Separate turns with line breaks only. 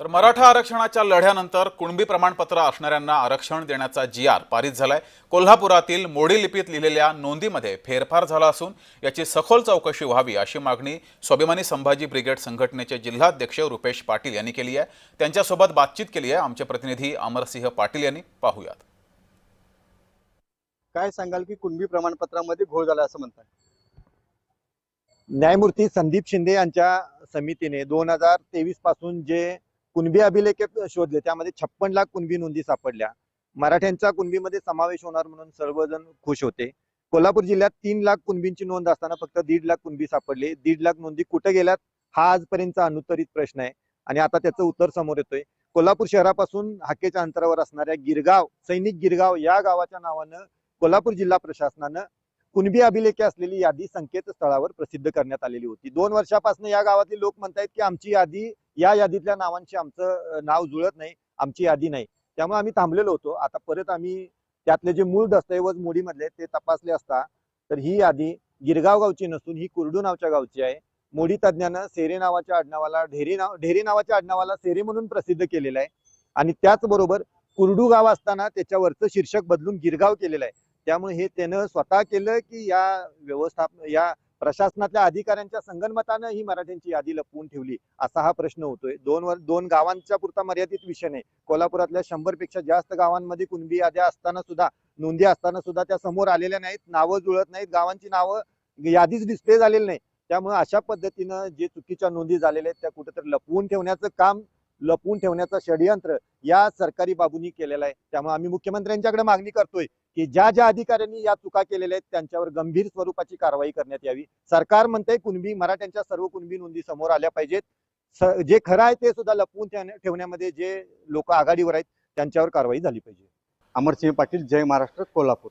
तर मराठा आरक्षणाच्या लढ्यानंतर कुणबी प्रमाणपत्र असणाऱ्यांना आरक्षण देण्याचा जी आर पारित झालाय. कोल्हापुरातील मोडी लिपीत लिहिलेल्या नोंदीमध्ये फेरफार झाला असून याची सखोल चौकशी व्हावी अशी मागणी स्वाभिमानी संभाजी ब्रिगेड संघटनेचे जिल्हाध्यक्ष रुपेश पाटील यांनी केली आहे. त्यांच्यासोबत बातचीत केली आहे आमचे प्रतिनिधी अमरसिंह पाटील यांनी. पाहूयात.
काय सांगाल की कुणबी प्रमाणपत्रामध्ये घोळ झाला असं म्हणतात
न्यायमूर्ती संदीप शिंदे यांच्या समितीने दोन हजार तेवीसपासून जे कुणबी अभिलेख शोधले. त्यामध्ये छप्पन लाख कुणबी नोंदी सापडल्या. मराठ्यांचा कुणबीमध्ये समावेश होणार म्हणून सर्वजण खुश होते. कोल्हापूर जिल्ह्यात तीन लाख कुणबींची नोंद असताना फक्त दीड लाख कुणबी सापडले. दीड लाख नोंदी कुठे गेल्यात? हा आजपर्यंतचा अनुत्तरित प्रश्न आहे. आणि आता त्याचं उत्तर समोर येतोय. कोल्हापूर शहरापासून हाकेच्या अंतरावर असणाऱ्या गिरगाव सैनिक गिरगाव या गावाच्या नावानं कोल्हापूर जिल्हा प्रशासनानं कुणबी अभिलेखे असलेली यादी संकेतस्थळावर प्रसिद्ध करण्यात आलेली होती. दोन वर्षापासून या गावातील लोक म्हणतायत की आमची यादी या यादीतल्या नावांशी आमचं नाव जुळत नाही आमची यादी नाही. त्यामुळे आम्ही थांबलेलो होतो. आता परत आम्ही त्यातले जे मूळ दस्तऐवज मोडीमधले ते तपासले असता तर ही यादी गिरगाव गावची नसून ही कुर्डू नावच्या गावची आहे. मोडी तज्ज्ञानं सेरे नावाच्या आडनावाला ढेरे नाव ढेरे नावाच्या आडनावाला सेरे म्हणून प्रसिद्ध केलेलं आहे. आणि त्याचबरोबर कुर्डू गाव असताना त्याच्यावरचं शीर्षक बदलून गिरगाव केलेलं आहे. त्यामुळे हे त्यानं स्वतः केलं की या व्यवस्थाप या प्रशासनातल्या अधिकाऱ्यांच्या संगनमतानं ही मराठ्यांची यादी लपवून ठेवली असा हा प्रश्न होतोय. दोन वर दोन गावांच्या पुरता मर्यादित विषय नाही. कोल्हापुरातल्या शंभरपेक्षा जास्त गावांमध्ये कुणबी याद्या असताना सुद्धा नोंदी असताना सुद्धा त्या समोर आलेल्या नाहीत नावं जुळत नाहीत गावांची नावं यादीच डिस्प्ले झालेली नाही. त्यामुळे अशा पद्धतीनं जे चुकीच्या नोंदी झालेल्या आहेत त्या कुठेतरी लपवून ठेवण्याचं काम लपवून ठेवण्याचं षडयंत्र या सरकारी बाबूंनी केलेलं आहे. त्यामुळे आम्ही मुख्यमंत्र्यांच्याकडे मागणी करतोय की ज्या ज्या अधिकाऱ्यांनी या चुका केलेल्या आहेत त्यांच्यावर गंभीर स्वरूपाची कारवाई करण्यात यावी. सरकार म्हणतंय कुणबी मराठ्यांच्या सर्व कुणबी नोंदी समोर आल्या पाहिजेत. जे खरं आहे ते सुद्धा लपवून ठेवण्यामध्ये जे लोक आघाडीवर आहेत त्यांच्यावर कारवाई झाली पाहिजे.
अमरसिंह पाटील जय महाराष्ट्र कोल्हापूर.